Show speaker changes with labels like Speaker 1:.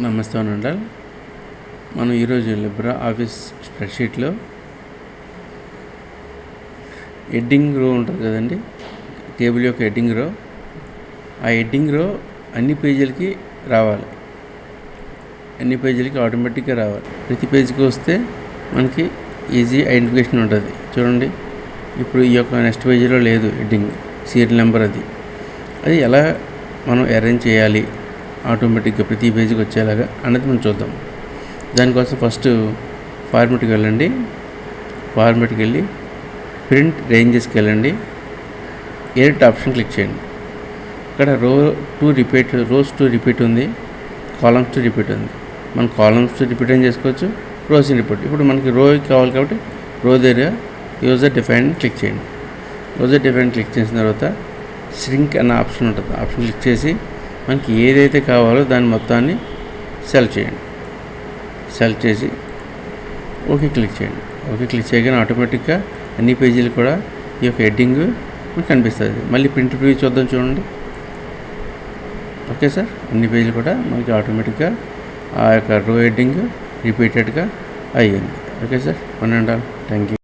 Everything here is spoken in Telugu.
Speaker 1: నమస్తే అండల్ మనం ఈరోజు లిబ్రా ఆఫీస్ స్ప్రెడ్షీట్లో ఎడ్డింగ్ రో ఉంటుంది కదండి టేబుల్ యొక్క ఎడ్డింగ్ రో. ఆ ఎడ్డింగ్ రో అన్ని పేజీలకి రావాలి. అన్ని పేజీలకి ఆటోమేటిక్గా రావాలి. ప్రతి పేజీకి వస్తే మనకి ఈజీ ఐడెంటిఫికేషన్ ఉంటుంది. చూడండి ఇప్పుడు ఈ యొక్క నెక్స్ట్ పేజీలో లేదు ఎడ్డింగ్ సీరియల్ నెంబర్ అది. అది ఎలా మనం అరేంజ్ చేయాలి? ఆటోమేటిక్గా ప్రతి పేజీకి వచ్చేలాగా అన్నది మనం చూద్దాం. దానికోసం ఫస్ట్ ఫార్మెట్కి వెళ్ళండి. ఫార్మెట్కి వెళ్ళి ప్రింట్ రేంజెస్కి వెళ్ళండి. ఎడిట్ ఆప్షన్ క్లిక్ చేయండి. ఇక్కడ row to repeat rows to repeat ఉంది కాలమ్స్ టు రిపీట్ ఉంది. మనం కాలమ్స్ టూ రిపీట్ ఏం చేసుకోవచ్చు? Rows repeat. ఇప్పుడు మనకి రో కావాలి కాబట్టి రో దగ్గర యూజర్ డిఫైన్ క్లిక్ చేయండి. యూజర్ డిఫైన్ క్లిక్ చేసిన తర్వాత శ్రింక్ అన్న ఆప్షన్ ఉంటుంది. ఆప్షన్ క్లిక్ చేసి మనకి ఏదైతే కావాలో దాని మొత్తాన్ని సెల్ చేయండి. సెల్ చేసి ఓకే క్లిక్ చేయండి. ఓకే క్లిక్ చేయగానే ఆటోమేటిక్గా అన్ని పేజీలు కూడా ఈ యొక్క హెడ్డింగ్ మీకు కనిపిస్తుంది. మళ్ళీ ప్రింట్ ప్రివ్యూ చూద్దాం చూడండి. ఓకే సార్ అన్ని పేజీలు కూడా మనకి ఆటోమేటిక్గా ఆ యొక్క రో హెడ్డింగ్ రిపీటెడ్గా అయ్యింది. ఓకే సార్ పన్నెండు థ్యాంక్ యూ